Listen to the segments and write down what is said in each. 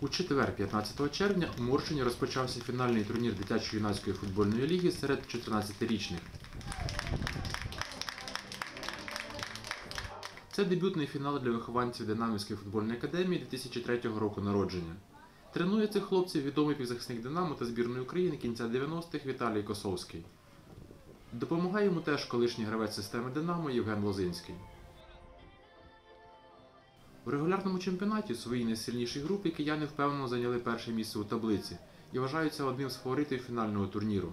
У четвер, 15 червня, у Моршині розпочався фінальний турнір дитячо-юнацької футбольної ліги серед 14-річних. Це дебютний фінал для вихованців Динамівської футбольної академії 2003 року народження. Тренує цих хлопців відомий півзахисник Динамо та збірної України кінця 90-х Віталій Косовський. Допомагає йому теж колишній гравець системи Динамо Євген Лозинський. У регулярному чемпіонаті у своїй найсильнішій групі кияни впевнено зайняли перше місце у таблиці і вважаються одним з фаворитів фінального турніру.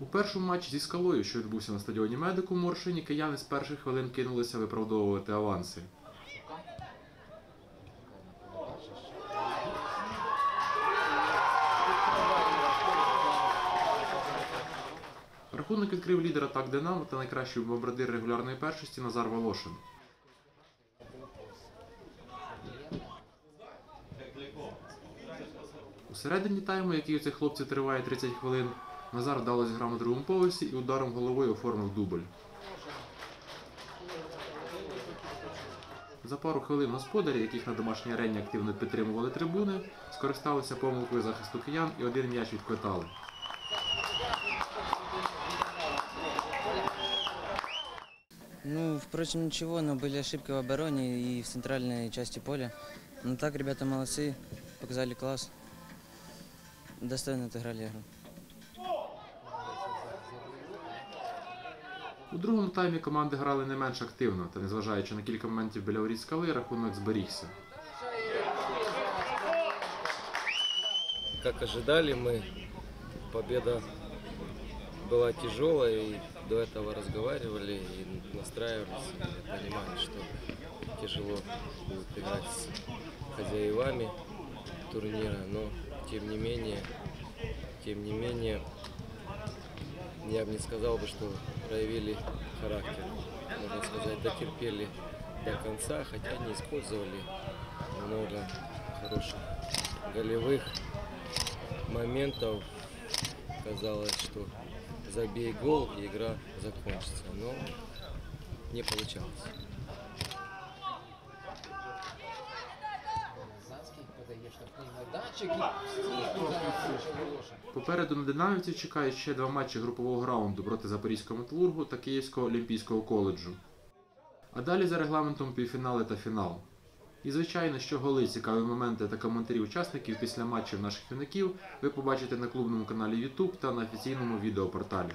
У першому матчі зі скалою, що відбувся на стадіоні Медику в Моршині, кияни з перших хвилин кинулися виправдовувати аванси. Рахунок відкрив лідер атак Динамо та найкращий бомбардир регулярної першості Назар Волошин. У середині тайму, який у цих хлопців триває 30 хвилин, Назар вдало зіграв на другому поверсі і ударом головою оформив дубль. За пару хвилин господарі, яких на домашній арені активно підтримували трибуни, скористалися помилкою захисту киян і один м'яч відквитали. впрочем, ничего, но были ошибки в обороне и в центральной части поля. Но так, ребята молодцы, показали класс. Достойно отыграли игру. У другому таймі команди грали не менш активно, та незважаючи на кілька моментів біля воріт скали, рахунок зберігся. Как ожидали мы, победа была тяжелая, и до этого разговаривали и настраивались, и понимали, что тяжело будет играть с хозяевами турнира, но тем не менее, тем не менее, я бы не сказал бы, что проявили характер. Можно сказать, дотерпели до конца, хотя не использовали много хороших голевых моментов. Казалось, что забей гол и игра закончится, но не получалось. Попереду на динамівців чекають ще два матчі групового раунду проти Запорізького металургу та Київського олімпійського коледжу. А далі за регламентом півфінали та фінал. І звичайно, що голи, цікаві моменти та коментарі учасників після матчів наших юнаків ви побачите на клубному каналі YouTube та на офіційному відеопорталі.